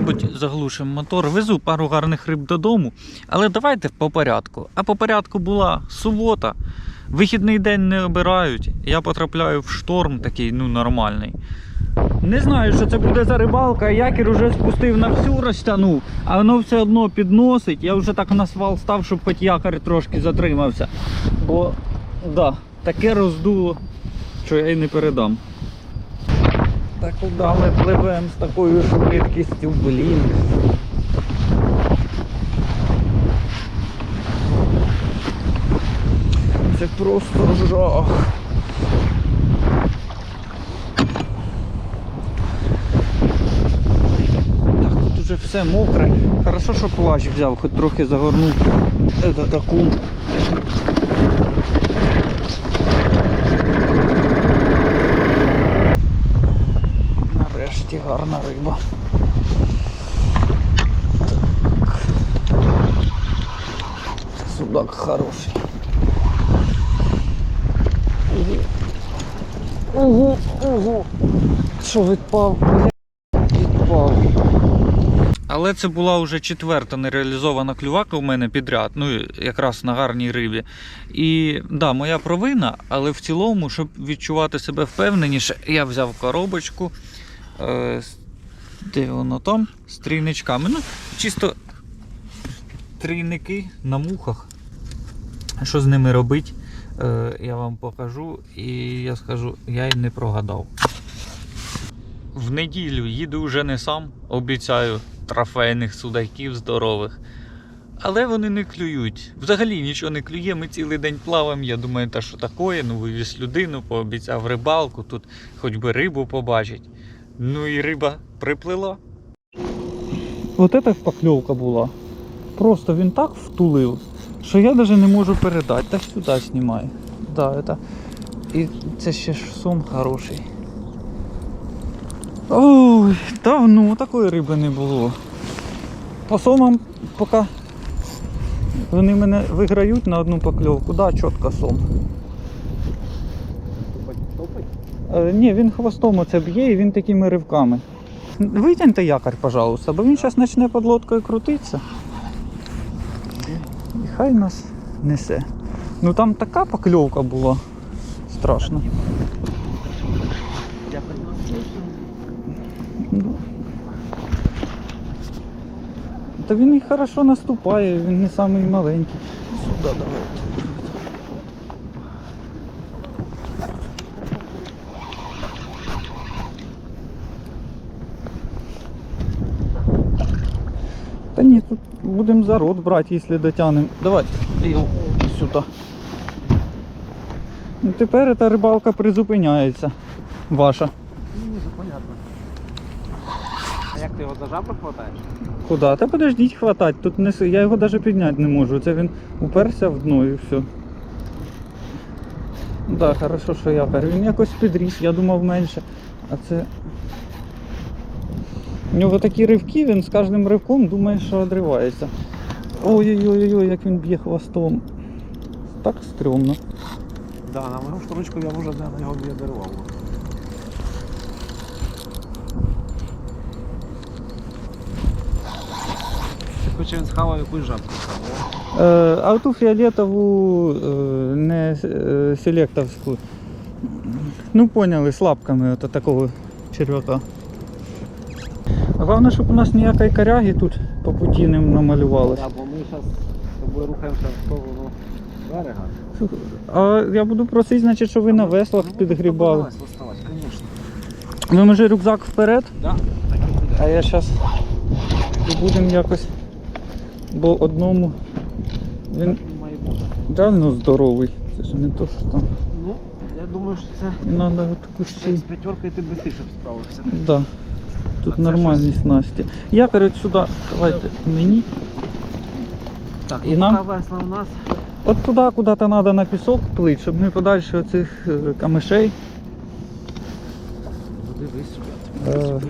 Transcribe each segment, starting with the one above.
мабуть, заглушимо мотор. Везу пару гарних риб додому. Але давайте по порядку. А по порядку була субота. Вихідний день не обирають. Я потрапляю в шторм такий, ну, нормальний. Не знаю, що це буде за рибалка. Якір уже спустив на всю розтягнув, а воно все одно підносить. Я вже так на свал став, щоб хоч якір трошки затримався. Бо да, таке роздуло, що я й не передам. Так куди ми пливемо з такою швидкістю, блін. Це просто жах. Так, тут уже все мокре. Хорошо, що плащ взяв, хоч трохи загорнув этот акум. Гарна риба. Так. Судак хороший. Ого, ого. Що відпав? Відпав. Але це була вже четверта нереалізована клювака у мене підряд, ну якраз на гарній рибі. І да, моя провина, але в цілому, щоб відчувати себе впевненіше, я взяв коробочку. Де воно там? З трійничками. Ну, чисто трійники на мухах. Що з ними робити, е, я вам покажу і я скажу, я й не прогадав. В неділю їду вже не сам, обіцяю трофейних судаків здорових. Але вони не клюють. Взагалі нічого не клює, ми цілий день плаваємо. Я думаю, та що таке, ну вивіз людину, пообіцяв рибалку, тут хоч би рибу побачить. Ну і риба приплила. От це покльовка була. Просто він так втулив, що я навіть не можу передати. Так сюди знімаю. Да, это... І це ще ж сом хороший. Ой, давно такої риби не було. По сомам поки вони мене виграють на одну покльовку, да, чітко сом. Е, ні, він хвостом оце б'є і він такими ривками. Витягньте якорь, пожалуйста, бо він зараз почне під лодкою крутитися. І хай нас несе. Ну там така покльовка була. Страшно. Та він і хорошо наступає, він не самий маленький. Сюди давай. Та ні, тут будемо за рот брати, якщо дотягнемо. Давай сюди. Ну, тепер ця рибалка призупиняється. Ваша. Ну, це понятно. А як ти його за жабру хватаєш? Куда? Та подождіть хватать. Тут не... с- я його навіть підняти не можу. Це він уперся в дно і все. Да, хорошо, що якорь. Він якось підріс, я думав менше. А це. У нього такі ривки, він з кожним ривком думає, що одривається. Ой-ой-ой, як він б'є хвостом. Так стрьомно. Да, на мою штурочку я вже на не дарував. Ти хоче він схавав якусь жабку. Е, а ту фіолетову, е, не е, селектовську. Ну поняли, з лапками от такого черв'яка. Головне, щоб у нас ніякої коряги тут по путі не намалювалося. Так, бо ми зараз з тобою рухаємося в сторону берега. А я буду просити, значить, щоб ви на веслах підгрібали. Давай. Ми може рюкзак вперед, Да, а я зараз будемо якось. Бо одному він реально здоровий. Це ж не то, що там. Ну, я думаю, що це І треба таку ще. з п'ятеркою ти швидше справився. Да. Тут нормальні снасті. Я коротше сюди, давайте мені. Так, І нам? нас. От туди, куди то треба на пісок плить, щоб ми подальше оцих е, камишей. Е.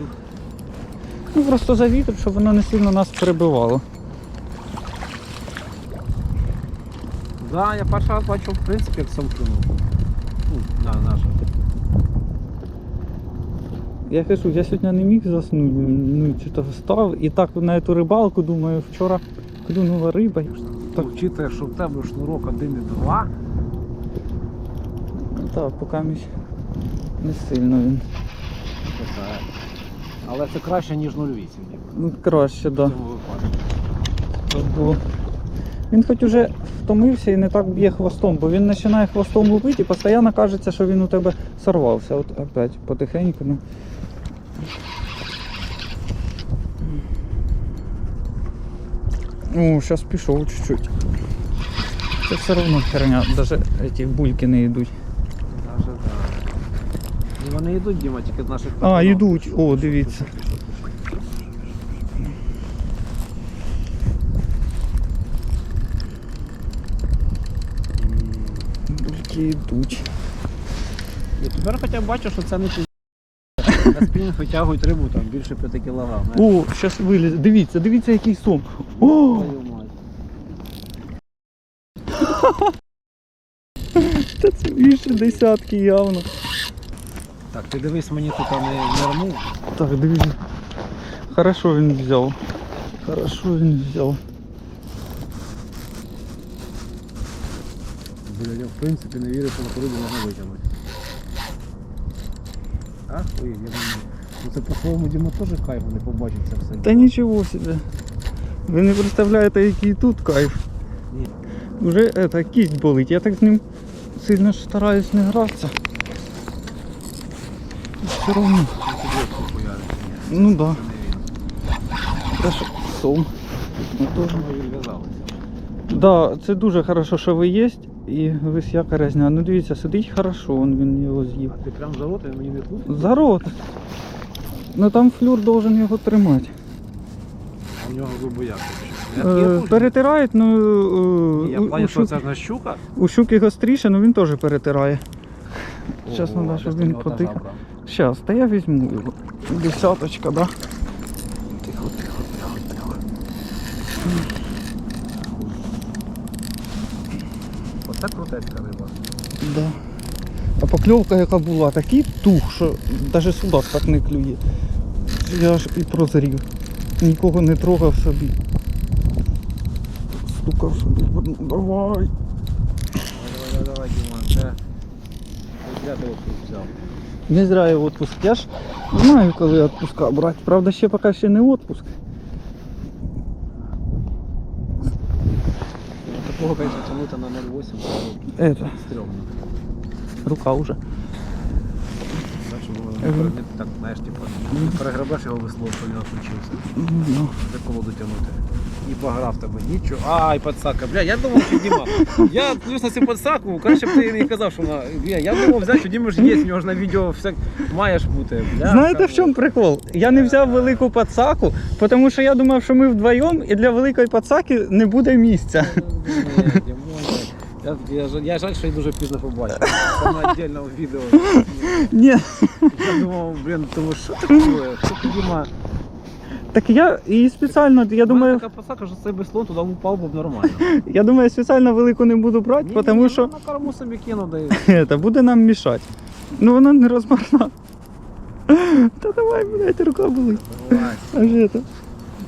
Ну просто за вітер, щоб воно не сильно нас перебивало. Да, я перший раз бачив, в принципі, як сам клюнув. Ну, да, наша. Я кажу, я сьогодні не міг заснути, ну чи то встав. І так на цю рибалку, думаю, вчора клюнула риба. Так, вчитує, що в тебе шнурок 1,2. Ну, Так, поки місь не сильно він. Але це краще, ніж 0,8. Ну, краще, так. Да. Він хоч уже втомився і не так б'є хвостом, бо він починає хвостом лупити і постійно кажеться, що він у тебе сорвався. От опять потихеньку. Ну. О, зараз пішов чуть-чуть. Це все одно херня, навіть ці бульки не йдуть. Даже. І вони йдуть, Діма, тільки з наших А, йдуть. О, дивіться. Бульки йдуть. І тепер хоча б бачу, що це не ті. На спінінг витягують рибу там більше 5 кг. О, зараз виліз. Дивіться, дивіться, який сом. О! Та це більше десятки явно. Так, ти дивись, мені тут не нирнув. Так, дивіться. Хорошо він взяв. Хорошо він взяв. Бля, я в принципі не вірю, що таку рибу можна витягнути. Ах, ой, я думаю. Ну це по-своєму Діма теж кайф, не побачить це все. Та нічого собі. Ви не представляєте, який тут кайф. Ні. Уже это, кість болить. Я так з ним сильно ж стараюсь не гратися. Все одно. Ну да. Він. Хорошо. Сом. Ну, теж. Да, це дуже хорошо, що ви є. І з якоря зняли. Ну дивіться, сидить хорошо, он, він його з'їв. Ти прям за рот, мені не тут? За рот. Ну там флюр должен його тримати. А в нього зуби як? Е, перетирають, ну е, Я у, у, що щук- це ж не щука. у щуки гостріше, але він теж перетирає. Щас Ого, щоб ти він в нього та Щас, та я візьму його. Десяточка, да? Тихо, тихо, тихо, тихо. Оце крутецька риба. Да. А покльовка яка була, такий тух, що навіть судак так не клює. Я аж і прозрів. Нікого не трогав собі. Стукав собі. в. Давай. Давай, давай, давай, Дімон, це... Я тебе взяв. Не зря я отпуск. Я ж знаю, коли відпуска брати. Правда, ще поки ще не відпуск. Такого, конечно, тянуть на 0,8 це стрьомно. Рука вже. Не так, знаєш, типу, перегребеш його весло, що він отключився. Ну, Де колоду тягнути. І пограв тебе, нічого. Ай, подсака. Бля, я думав, що Діма. Я плюс на цю подсаку, краще б ти не казав, що вона. Бля, я думав взяти, що Діма ж є, в нього ж на відео всяк маєш бути. Бля, Знаєте в чому прикол? Я не взяв велику пацаку, тому що я думав, що ми вдвоєм і для великої пацаки не буде місця. Ні, Дімон, Я, я, жаль- я жаль, що я дуже пізно побачив. Це на віддільному відео. Ні. Я думав, блін, тому що таке? Що ти, Діма? Так я і спеціально, я У мене думаю, така подсака, що цей беслон туди упав би б нормально. я думаю, я спеціально велику не буду брати, Ні, тому ні, що На корму собі кину, да і це буде нам мішати. Ну вона не розмарна. Та давай, блядь, рука болить. Давай. А ж это?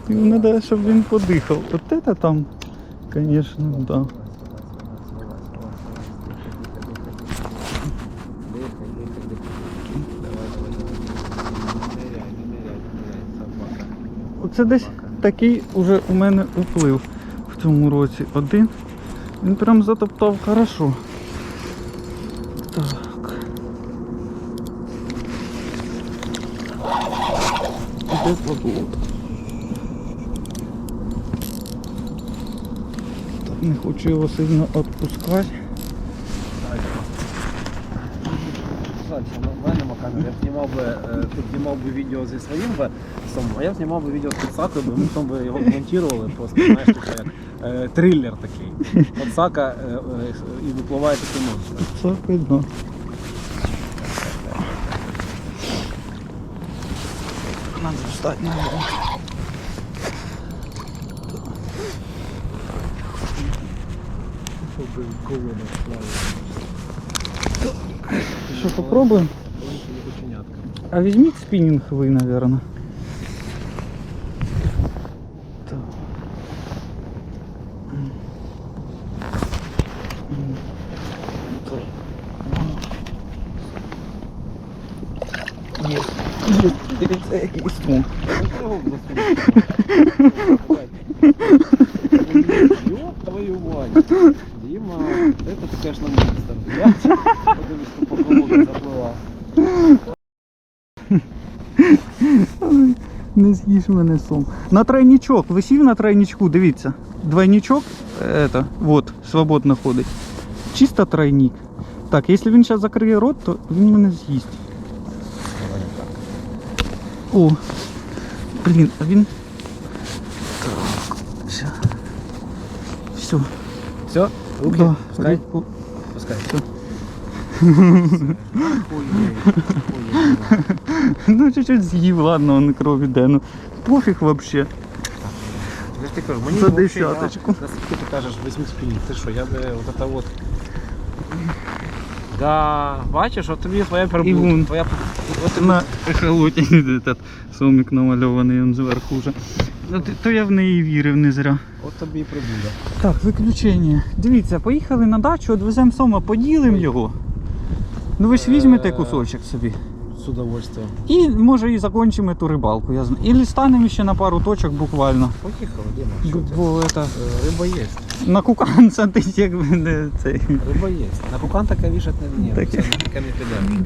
Йому треба, щоб він подихав. От це там, звісно, да. Оце десь такий уже у мене уплив в цьому році. Один. Він прям затоптав хорошо. Так. Де подлог? Так, не хочу його сильно відпускати. Жаль, що Я б знімав би, е, тут знімав би відео зі своїм би самим, а я знімав би відео з підсакою, бо ми потім би його змонтували просто, знаєш, як е, трилер такий. Подсака е, е, і випливає такий монстр. Це видно. Надо встать на ногу. Щоб би колода Що, попробуємо? Маленькими кученятка. А візьміть спінінг ви, наверное. Так. Є. Є. Дивіться, який струм. Ёб твою мать. Дима, это ты, конечно, монстр. блядь. Не з'їж мене сом. На тройничок, висів на тройничку, дивіться. Двойничок, это, вот, свободно ходить. Чисто тройник. Так, якщо він зараз закриє рот, то він мене з'їсть. О, блін, а він. Так, все. Все. Все, руки, Да, пускай, руку. пускай. Всё. Охуеть, охуеть. Ну, чуть-чуть з'їв, ладно, он крові де. Ну, пофіг вообще. Я ж ти кажу, мені За вообще, я- Наскільки ти кажеш, візьміть спінінг, ти що, я би от это вот... Да, бачиш, от тобі твоя І перебудка. Твоя... От тобі... На ехолоті этот сомик намальований он зверху вже. Ну, ти- То я в неї вірив не зря. От тобі і прибуда. Так, виключення. Дивіться, поїхали на дачу, відвеземо сома, поділимо його. Ну ви ж візьмете Е. кусочок собі. З удовольствием. І може і закінчимо ту рибалку. Я знаю. Ілі станемо ще на пару точок буквально. Поїхали, Діма? Бо это, Е, Риба є. на куканця ти якби не цей. Риба є. На кукан таке вішати не ні, Таке. це не піде.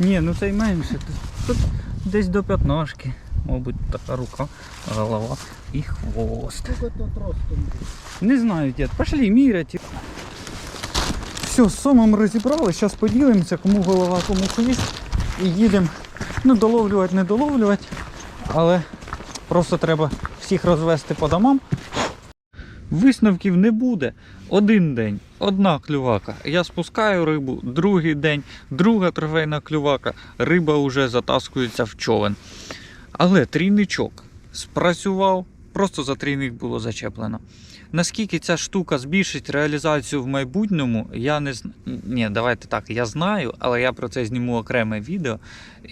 Ні, ну це й менше. Тут, тут десь до п'ятнашки. Мабуть, така рука, голова і хвост. Не знаю, дід. Пошли міряти. Все, з сомом розібрали, зараз поділимося, кому голова, кому хвіст. І їдемо. Ну, доловлювати, не доловлювати. Але просто треба всіх розвести по домам. Висновків не буде. Один день, одна клювака. Я спускаю рибу, другий день, друга трофейна клювака. Риба вже затаскується в човен. Але трійничок спрацював, просто за трійник було зачеплено. Наскільки ця штука збільшить реалізацію в майбутньому, я не знаю. Ні, давайте так, я знаю, але я про це зніму окреме відео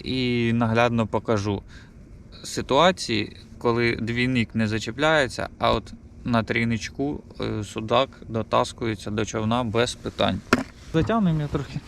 і наглядно покажу ситуації, коли двійник не зачепляється, а от на трійничку е, судак дотаскується до човна без питань. Затягнемо я трохи.